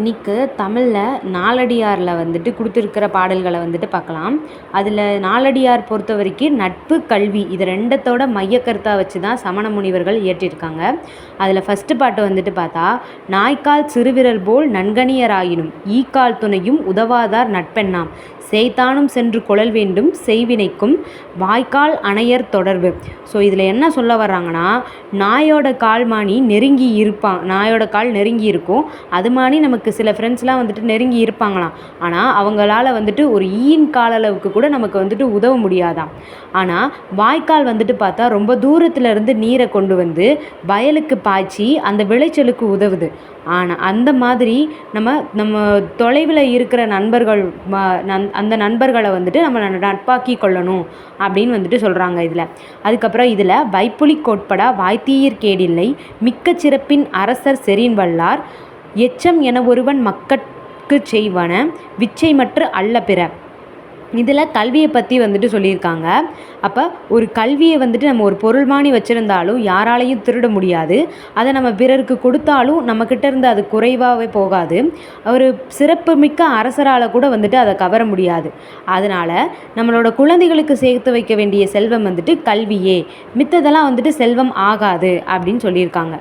இன்னைக்கு தமிழில் நாலடியாரில் வந்துட்டு கொடுத்துருக்கிற பாடல்களை வந்துட்டு பார்க்கலாம். அதில் நாலடியார் பொறுத்த வரைக்கும் நட்பு கல்வி இது ரெண்டத்தோட மையக்கருத்தாக வச்சு தான் சமண முனிவர்கள் இயற்றியிருக்காங்க அதில் ஃபஸ்ட்டு பாட்டு வந்துட்டு பார்த்தா நாய்க்கால் சிறுவிரல் போல் நன்கணியராயினும் ஈக்கால் துணையும் உதவாதார் நட்பெண்ணாம். செய்தானும் சென்று கொழல் வேண்டும் செய்வினைக்கும் வாய்க்கால் அணையர் தொடர்பு. ஸோ இதில் என்ன சொல்ல வர்றாங்கன்னா நாயோட கால்மானி நெருங்கி இருப்பான் நாயோட கால் நெருங்கி இருக்கும். அது மாதிரி நமக்கு சில ஃப்ரெண்ட்ஸ்லாம் வந்துட்டு நெருங்கி இருப்பாங்களாம். ஆனால் அவங்களால வந்துட்டு ஒரு ஈயின் காலளவுக்கு கூட நமக்கு வந்துட்டு உதவ முடியாதாம். ஆனால் வாய்க்கால் வந்துட்டு பார்த்தா ரொம்ப தூரத்தில் இருந்து நீரை கொண்டு வந்து வயலுக்கு பாய்ச்சி அந்த விளைச்சலுக்கு உதவுது. ஆனால் அந்த மாதிரி நம்ம நம்ம தொலைவில் இருக்கிற நண்பர்கள் ம நன் அந்த நண்பர்களை வந்துட்டு நம்ம நட்பாக்கி கொள்ளணும் அப்படின்னு வந்துட்டு சொல்கிறாங்க இதில். அதுக்கப்புறம் இதில் வைப்புலி கோட்படா வாய்த்தீயிற் கேடில்லை மிக்க சிறப்பின் அரசர் செரின் வல்லார் எச்சம் என ஒருவன் மக்கட்கு செய்வன விச்சைமற்று அல்ல பிற. இதில் கல்வியை பற்றி வந்துட்டு சொல்லியிருக்காங்க. அப்போ ஒரு கல்வியை வந்துட்டு நம்ம ஒரு பொருள்மானி வச்சுருந்தாலும் யாராலையும் திருட முடியாது. அதை நம்ம பிறருக்கு கொடுத்தாலும் நம்மக்கிட்ட இருந்து அது குறைவாகவே போகாது. ஒரு சிறப்புமிக்க அரசரால் கூட வந்துட்டு அதை கவர முடியாது. அதனால் நம்மளோட குழந்தைகளுக்கு சேர்த்து வைக்க வேண்டிய செல்வம் வந்துட்டு கல்வியே. மித்ததெல்லாம் வந்துட்டு செல்வம் ஆகாது அப்படின்னு சொல்லியிருக்காங்க.